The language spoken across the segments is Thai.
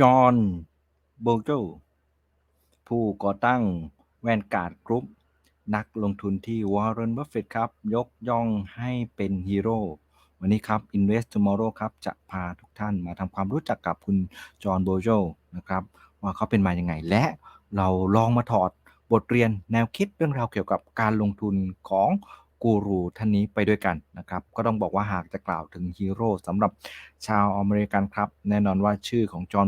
จอห์น โบโจผู้ก่อตั้งแวนการ์ดกรุ๊ป นักลงทุนที่วอร์เรนบัฟเฟตครับ ยกย่องให้เป็นฮีโร่ วันนี้ครับ Invest Tomorrow ครับ จะพาทุกท่านมาทำความรู้จักกับคุณจอห์น โบโจนะครับ ว่าเขาเป็นมาอย่างไง และเราลองมาถอดบทเรียนแนวคิดเรื่องราวเกี่ยวกับการลงทุนของ กูรูท่านนี้ไปด้วยกันนะครับ ก็ต้องบอกว่าหากจะกล่าวถึงฮีโร่สำหรับชาวอเมริกันครับ แน่นอนว่าชื่อของจอห์น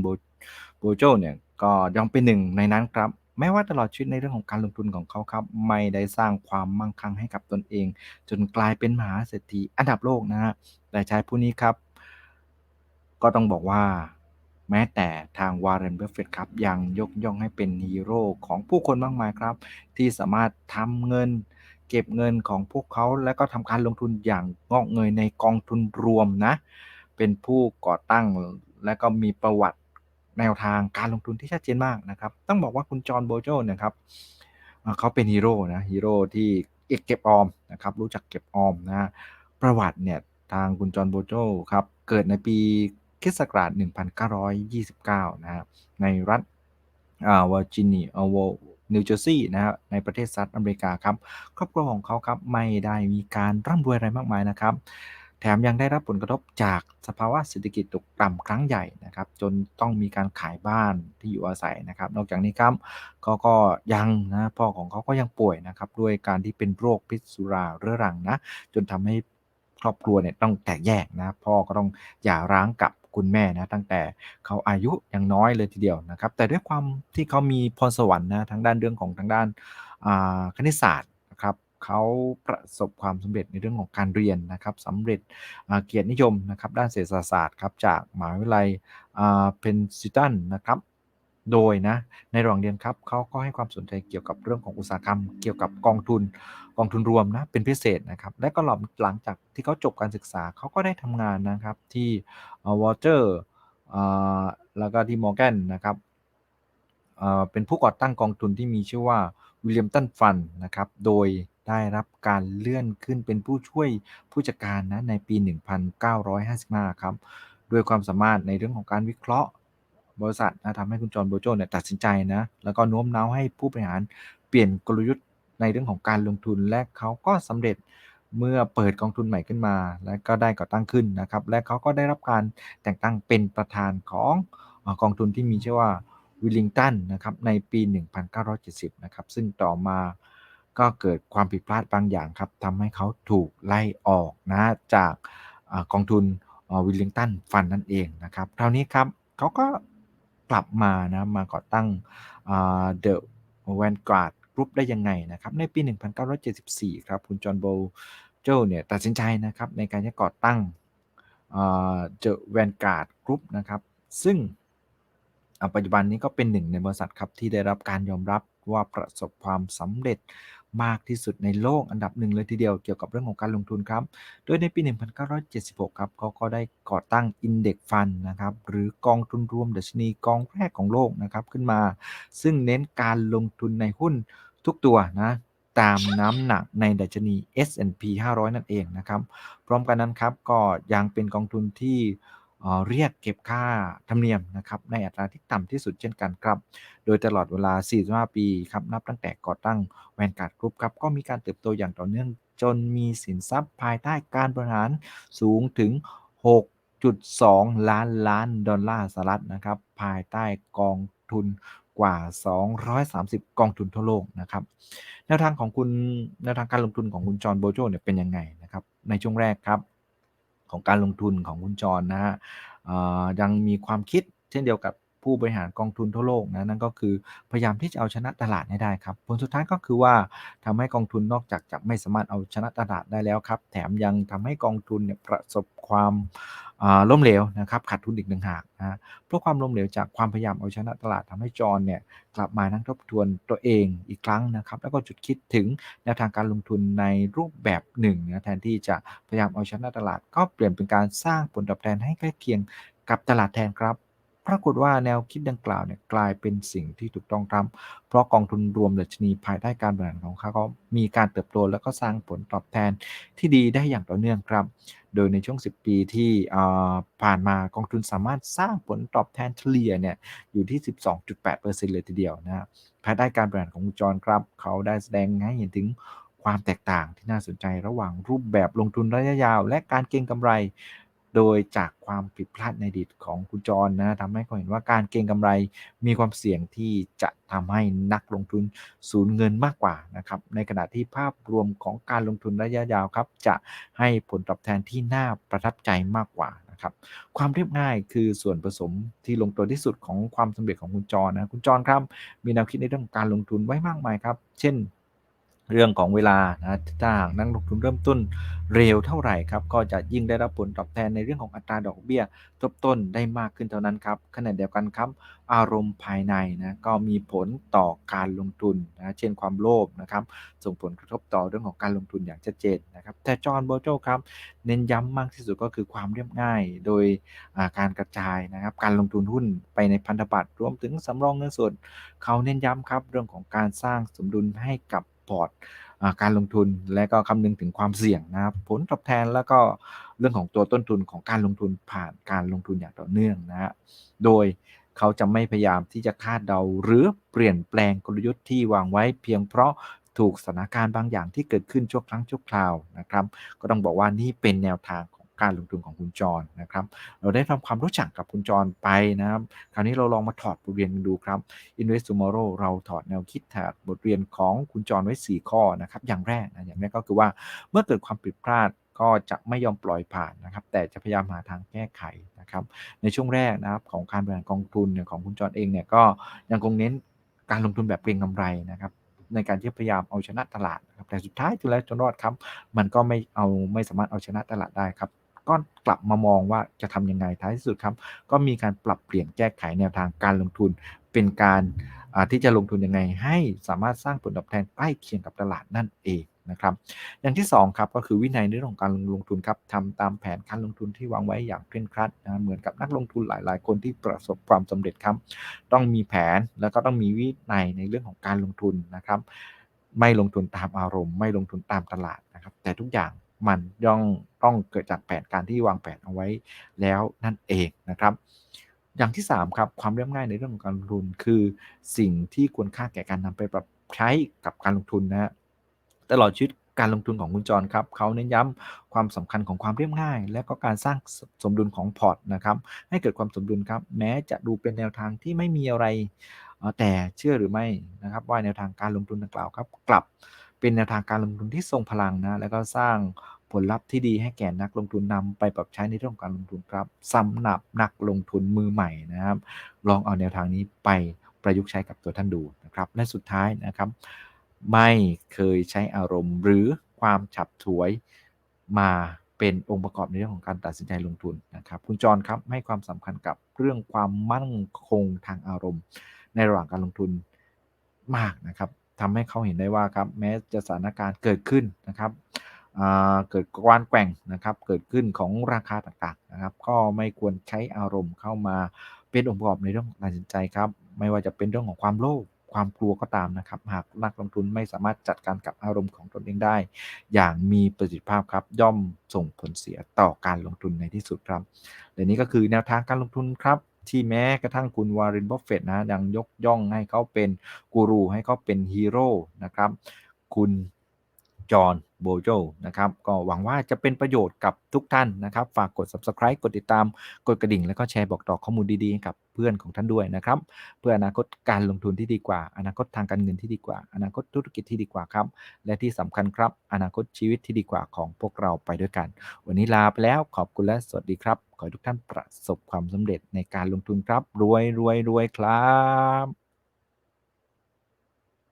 โบโจเนี่ยก็ยังเป็นหนึ่งในนั้นครับแม้ว่าตลอดชีวิตในเรื่องของการลงทุนของเขาครับ ไม่ได้สร้างความมั่งคั่งให้กับตนเอง จนกลายเป็นมหาเศรษฐีอันดับโลกนะฮะแต่ชายผู้นี้ครับ ก็ต้องบอกว่า แม้แต่ทางวาร์เรนเบฟเฟตครับ ยังยกย่องให้เป็นฮีโร่ของผู้คนมากมายครับ ที่สามารถทำเงิน เก็บเงินของพวกเขา และก็ทำการลงทุนอย่างงอกเงยในกองทุนรวมนะ เป็นผู้ก่อตั้งและก็มีประวัติแนวทางการลงทุนที่ชัดเจนมากนะครับ ต้องบอกว่าคุณจอห์นโบโจเนี่ยครับเขาเป็นฮีโร่นะฮีโร่ที่เก็บออมนะครับ รู้จักเก็บออมนะประวัติเนี่ยทางคุณจอห์นโบโจครับเกิดในปีคิสต์ศักราช1929 นะครับในรัฐวอร์จิเนีย นิวเจอร์ซีย์นะครับในประเทศสหรัฐอเมริกาครับครอบครัวของเขาครับไม่ได้มีการร่ำรวยอะไรมากมายนะครับแถมยังได้รับผลกระทบจากสภาวะเศรษฐกิจตกต่ำครั้งใหญ่นะครับ จนต้องมีการขายบ้านที่อยู่อาศัยนะครับ นอกจากนี้ครับก็ก็ยังนะพ่อของเขาก็ยังป่วยนะครับ ด้วยการที่เป็นโรคพิษสุราเรื้อรังนะ จนทำให้ครอบครัวเนี่ยต้องแตกแยกนะ พ่อก็ต้องหย่าร้างกับ คุณแม่นะตั้งแต่เขาอายุยังน้อยเลยทีเดียวนะครับ แต่ด้วยความที่เขามีพรสวรรค์นะทางด้านเรื่องของทางด้านคณิตศาสตร์นะครับเขาประสบความสำเร็จในเรื่องของการเรียนนะครับสำเร็จเกียรตินิยมนะครับด้านเศรษฐศาสตร์ครับจากมหาวิทยาลัยเพนซิลตันนะครับ โดยนะในระหว่างเรียนครับเขาก็ให้ความสนใจเกี่ยวกับเรื่องของอุตสาหกรรม เกี่ยวกับกองทุนกองทุนรวมนะเป็นพิเศษนะครับ และก็หลังจากที่เขาจบการศึกษาเขาก็ได้ทำงานนะครับที่วอเตอร์แล้วก็ที่มอร์แกนนะครับเป็นผู้ก่อตั้งกองทุนที่มีชื่อว่าวิลเลียมตันฟันนะครับโดยได้รับการเลื่อนขึ้นเป็นผู้ช่วยผู้จัดการนะในปี 1955 ครับ ด้วยความสามารถในเรื่องของการวิเคราะห์ บริษัทนะทำให้คุณจอห์นโบโจเนี่ยตัดสินใจนะ แล้วก็โน้มน้าวให้ผู้บริหารเปลี่ยนกลยุทธ์ในเรื่องของการลงทุนและเขาก็สำเร็จเมื่อเปิดกองทุนใหม่ขึ้นมา และก็ได้ก่อตั้งขึ้นนะครับ และเขาก็ได้รับการแต่งตั้งเป็นประธานของกองทุนที่มีชื่อว่าวิลลิงตันนะครับในปี 1970 นะครับ ซึ่งต่อมาก็เกิดความผิดพลาดบางอย่างครับทำให้เขาถูกไล่ออกนะจากกองทุนวิลลิงตันฟันนั่นเองนะครับคราวนี้ครับเขาก็ ลับมานะมาก่อตั้งเดอะแวนการ์ดกรุ๊ปได้ยังไงนะครับ ในปี 1974 ครับ คุณจอห์นโบเจลเนี่ยตัดสินใจนะครับในการจะก่อตั้งเดอะแวนการ์ดกรุ๊ปนะครับ ซึ่งปัจจุบันนี้ก็เป็นหนึ่งในบริษัทครับที่ได้รับการยอมรับว่าประสบความสำเร็จ มากที่สุดในโลกอันดับหนึ่งเลยทีเดียวเกี่ยวกับเรื่องของการลงทุนครับ โดยในปี 1976 ครับเขาก็ได้ก่อตั้ง Index Fund นะครับหรือกองทุนรวมดัชนีกองแรกของโลกนะครับขึ้นมา ซึ่งเน้นการลงทุนในหุ้นทุกตัวนะตามน้ำหนักในดัชนี S&P 500 นั่นเองนะครับ พร้อมกันนั้นครับก็ยังเป็นกองทุนที่ เรียกเก็บค่าธรรมเนียมนะครับในอัตราที่ต่ำที่สุดเช่นกันครับ โดยตลอดเวลา 45 ปีครับนับตั้งแต่ก่อตั้งแวนการ์ดกรุ๊ปครับก็มีการเติบโตอย่างต่อเนื่องจนมีสินทรัพย์ภายใต้การบริหารสูงถึง 6.2 ล้านล้านดอลลาร์สหรัฐนะครับภายใต้กองทุนกว่า 230 กองทุนทั่วโลกนะครับแนวทางของคุณแนวทางการลงทุนของคุณจอห์นโบโจเนี่ยเป็นยังไงนะครับในช่วงแรกครับ ของการลงทุนของคุณจรนะฮะยังมีความคิดเช่นเดียวกับ ผู้บริหารกองทุนทั่วโลกนะนั่นก็คือพยายามที่จะเอาชนะตลาดให้ได้ครับผลสุดท้ายก็คือว่าทำให้กองทุนนอกจากจะไม่สามารถเอาชนะตลาดได้แล้วครับ แถมยังทำให้กองทุนเนี่ยประสบความล้มเหลวนะครับขาดทุนอีกหนึ่งหากนะเพราะความล้มเหลวจากความพยายามเอาชนะตลาดทำให้จอนเนี่ยกลับมานั่งทบทวนตัวเองอีกครั้งนะครับ แล้วก็จุดคิดถึงแนวทางการลงทุนในรูปแบบหนึ่งนะแทนที่จะพยายามเอาชนะตลาด ก็เปลี่ยนเป็นการสร้างผลตอบแทนให้ใกล้เคียงกับตลาดแทนครับ ปรากฏว่าแนวคิดดังกล่าวเนี่ยกลายเป็นสิ่งที่ถูกต้องครับเพราะกองทุนรวมดัชนีภายใต้การบริหารของเขาก็มีการเติบโตแล้วก็สร้างผลตอบแทนที่ดีได้อย่างต่อเนื่องครับ โดยในช่วง 10 ปีที่ผ่านมากองทุนสามารถสร้างผลตอบแทนเฉลี่ยเนี่ยอยู่ที่ 12.8%เลยทีเดียวนะภายใต้การบริหารของคุณจรครับ เขาได้แสดงให้เห็นถึงความแตกต่างที่น่าสนใจระหว่างรูปแบบลงทุนระยะยาว และการเก็งกำไร โดยจากความผิดพลาดในอดีตของคุณจรนะทำให้เขาเห็นว่าการเก็งกำไรมีความเสี่ยงที่จะทำให้นักลงทุนสูญเงินมากกว่านะครับในขณะที่ภาพรวมของการลงทุนระยะยาวครับ จะให้ผลตอบแทนที่น่าประทับใจมากกว่านะครับความเรียบง่ายคือส่วนผสมที่ลงตัวที่สุดของความสำเร็จของคุณจรนะคุณจรครับมีแนวคิดในเรื่องการลงทุนไว้มากมายครับ เช่น เรื่องของเวลานะถ้าหากนักลงทุนเริ่มต้นเร็วเท่าไหร่ครับ ก็จะยิ่งได้รับผลตอบแทนในเรื่องของอัตราดอกเบี้ยทบต้นได้มากขึ้นเท่านั้นครับขณะเดียวกันครับ อารมณ์ภายในนะก็มีผลต่อการลงทุนนะเช่นความโลภนะครับ ส่งผลกระทบต่อเรื่องของการลงทุนอย่างชัดเจนนะครับแต่จอห์นโบโจครับ เน้นย้ำมากที่สุดก็คือความเรียบง่าย โดยการกระจายนะครับ การลงทุนหุ้นไปในพันธบัตรรวมถึงสำรองเงินสดเขาเน้นย้ำครับเรื่องของการสร้างสมดุลให้กับ พอร์ตการลงทุนและก็คำนึงถึงความเสี่ยงนะครับผลตอบแทนแล้วก็เรื่องของตัวต้นทุนของการลงทุนผ่านการลงทุนอย่างต่อเนื่องนะฮะโดยเขาจะไม่พยายามที่จะคาดเดาหรือเปลี่ยนแปลงกลยุทธ์ที่วางไว้เพียงเพราะถูกสถานการณ์บางอย่างที่เกิดขึ้นชั่วครั้งชั่วคราวนะครับ ก็ต้องบอกว่านี่เป็นแนวทางของ การลงทุนของคุณจรนะครับ เราได้ทำความรู้จักกับคุณจรไปนะครับ คราวนี้เราลองมาถอดบทเรียนดูครับ Invest Tomorrow เราถอดแนวคิดถอดบทเรียนของคุณจรไว้ 4 ข้อนะครับ อย่างแรกนะอย่างแรกก็คือว่าเมื่อเกิดความผิดพลาดก็จะไม่ยอมปล่อยผ่านนะครับ แต่จะพยายามหาทางแก้ไขนะครับ ในช่วงแรกนะครับของการบริหารกองทุนเนี่ยของคุณจรเองเนี่ยก็ยังคงเน้นการลงทุนแบบเก็งกำไรนะครับในการที่พยายามเอาชนะตลาดนะครับแต่สุดท้ายจนแล้วจนรอดครับ มันก็ไม่เอาไม่สามารถเอาชนะตลาดได้ครับ ก็กลับมามองว่าจะทำยังไงท้ายที่สุดครับ ก็มีการปรับเปลี่ยนแก้ไขแนวทางการลงทุน เป็นการที่จะลงทุนยังไง ให้สามารถสร้างผลตอบแทนใกล้เคียงกับตลาดนั่นเองนะครับ อย่างที่2ครับก็คือวินัยในเรื่องของการลงทุนครับทำตามแผนการลงทุนที่วางไว้อย่างเคร่งครัดนะเหมือนกับนักลงทุนหลาย ๆ คนที่ประสบความสำเร็จครับ ต้องมีแผนแล้วก็ต้องมีวินัยในเรื่องของการลงทุนนะครับ ไม่ลงทุนตามอารมณ์ ไม่ลงทุนตามตลาดนะครับ แต่ทุกอย่าง มันย่องต้องเกิดจากแผนการที่วางแผนเอาไว้แล้วนั่นเองนะครับ อย่างที่ 3 ครับ ความเรียบง่ายในเรื่องของการลงทุนคือสิ่งที่ควรค่าแก่การนำไปปรับใช้กับการลงทุนนะฮะตลอดชีวิตการลงทุนของคุณจรครับเขาเน้นย้ำความสำคัญของความเรียบง่าย และก็การสร้างสมดุลของพอร์ตนะครับให้เกิดความสมดุลครับ แม้จะดูเป็นแนวทางที่ไม่มีอะไร แต่เชื่อหรือไม่นะครับ ว่าแนวทางการลงทุนดังกล่าวครับ กลับ เป็นแนวทางการลงทุนที่ทรงพลังนะแล้วก็สร้างผลลัพธ์ที่ดีให้แก่นักลงทุนนำไปปรับใช้ในเรื่องการลงทุนครับสำหรับนักลงทุนมือใหม่นะครับ ลองเอาแนวทางนี้ไปประยุกต์ใช้กับตัวท่านดูนะครับ และสุดท้ายนะครับ ไม่เคยใช้อารมณ์ หรือความฉับฉวยมาเป็นองค์ประกอบในเรื่องของการตัดสินใจลงทุนนะครับ คุณจรครับให้ความสำคัญกับเรื่องความมั่นคงทางอารมณ์ ในระหว่างการลงทุนมากนะครับ ทำให้เขาเห็นได้ว่าครับแม้จะสถานการณ์เกิดขึ้นนะครับเกิดการแกว่งนะครับเกิดขึ้นของราคาต่างๆนะครับ ก็ไม่ควรใช้อารมณ์เข้ามาเป็นองค์ประกอบในเรื่องของการตัดสินใจครับ ไม่ว่าจะเป็นเรื่องของความโลภความกลัวก็ตามนะครับ หากนักลงทุนไม่สามารถจัดการกับอารมณ์ของตนเองได้ อย่างมีประสิทธิภาพครับ ย่อมส่งผลเสียต่อการลงทุนในที่สุดครับและนี้ก็คือแนวทางการลงทุนครับ ที่แม้กระทั่งคุณวารินบัฟเฟตนะยังยกย่องให้เขาเป็นกูรูให้เขาเป็นฮีโร่นะครับ คุณ จอห์นโบโจนะครับก็หวังว่าจะเป็นประโยชน์กับทุกท่านนะครับ ฝากกด subscribe กดติดตามกดกระดิ่ง แล้วก็แชร์บอกต่อข้อมูลดีๆ กับเพื่อนของท่านด้วยนะครับ เพื่ออนาคตการลงทุนที่ดีกว่า อนาคตทางการเงินที่ดีกว่า อนาคตธุรกิจที่ดีกว่าครับ และที่สำคัญครับ อนาคตชีวิตที่ดีกว่าของพวกเราไปด้วยกัน วันนี้ลาไปแล้วขอบคุณและสวัสดีครับ ขอให้ทุกท่านประสบความสำเร็จในการลงทุนครับ รวยรวยรวยครับ